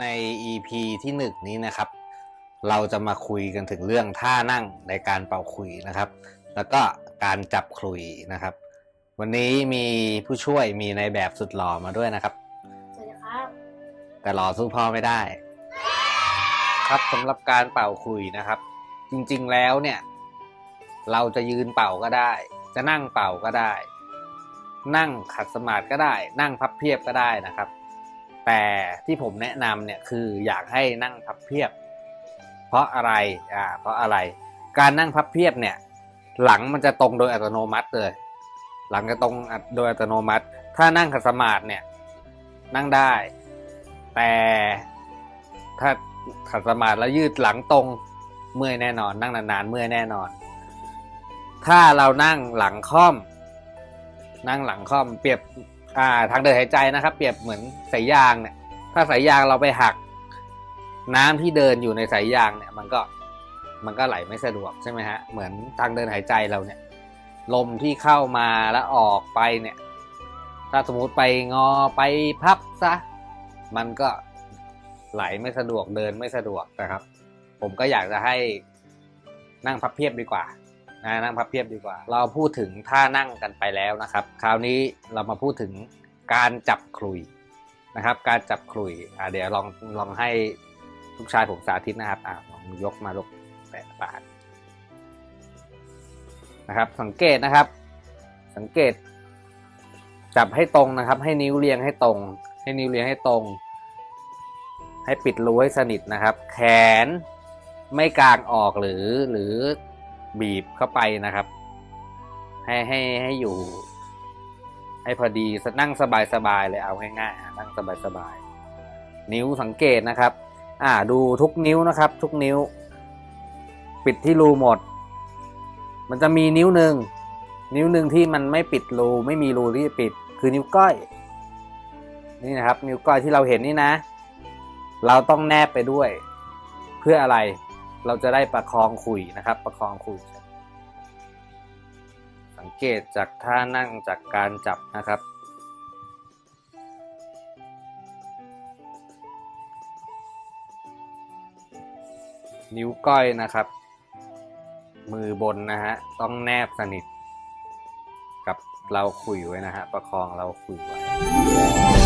ครับใน EP ที่หนึ่งนี้นะครับ เราจะมาคุยกันถึงเรื่องท่านั่งในการเป่าขลุยนะครับ แล้วก็การจับขลุยนะครับ วันนี้มีผู้ช่วยมีในแบบสุดหล่อมาด้วยนะครับ สวัสดีครับ แต่หล่อสู้พ่อไม่ได้ ครับสำหรับการเป่าขลุยนะครับ จริงๆแล้วเนี่ย เราจะยืนเป่าก็ได้ จะนั่งเป่าก็ได้ นั่งขัดสมาธิก็ได้ นั่งพับเพียบก็ได้นะครับ แต่ที่ผมแนะนำเนี่ยคืออยากให้นั่งพับเพียบ เพราะอะไรอ่าเพราะอะไร การนั่งพับเพียบเนี่ย หลังมันจะตรงโดยอัตโนมัติเลย หลังจะตรงโดยอัตโนมัติ ถ้านั่งขัดสมาธิเนี่ยนั่งได้ แต่ถ้าขัดสมาธิแล้วยืดหลังตรงเมื่อยแน่นอน นั่งนานๆเมื่อยแน่นอน ถ้าเรานั่งหลังค่อม นั่งหลังค่อมเปรียบ อ่าทางเดินหายใจนะครับ เปรียบเหมือนสายยางเนี่ย ถ้าสายยางเราไปหัก น้ำที่เดินอยู่ในสายยางเนี่ย มันก็มันก็ไหลไม่สะดวกใช่ไหมฮะเหมือนทางเดินหายใจเราเนี่ย ลมที่เข้ามาแล้วออกไปเนี่ย ถ้าสมมติไปงอไปพับซะมันก็ไหลไม่สะดวกเดินไม่สะดวกนะครับ ผมก็อยากจะให้นั่งพับเพียบดีกว่า นะนั่งพับเพียบดีกว่า เราพูดถึงท่านั่งกันไปแล้วนะครับ คราวนี้เรามาพูดถึงการจับขลุยนะครับ การจับขลุยอ่าเดี๋ยวลองลองให้ลูกชายผมสาธิตนะครับอ่าลองยกมาลกแปะปาดนะครับ สังเกตนะครับ สังเกต จับให้ตรงนะครับ ให้นิ้วเรียงให้ตรง ให้นิ้วเรียงให้ตรง ให้ปิดรูให้สนิทนะครับ แขนไม่กางออกหรือหรือ บีบเข้าไปนะครับ ให้ให้ให้อยู่ ให้พอดีนั่งสบายสบายๆเลยเอาง่ายๆนั่งสบายสบายๆนิ้วสังเกตนะครับ อ่าดูทุกนิ้วนะครับ ทุกนิ้ว ปิดที่รูหมด มันจะมีนิ้วหนึ่งนิ้วหนึ่งที่มันไม่ปิดรูไม่มีรูที่จะปิด คือนิ้วก้อย นี่นะครับ นิ้วก้อยที่เราเห็นนี่นะ เราต้องแนบไปด้วย เพื่ออะไร เราจะได้ประคองขุยนะครับ ประคองขุย สังเกตจากท่านั่งจากการจับนะครับ นิ้วก้อยนะครับ มือบนนะฮะต้องแนบสนิท กับเราคุยไว้นะฮะประคองเราคุยไว้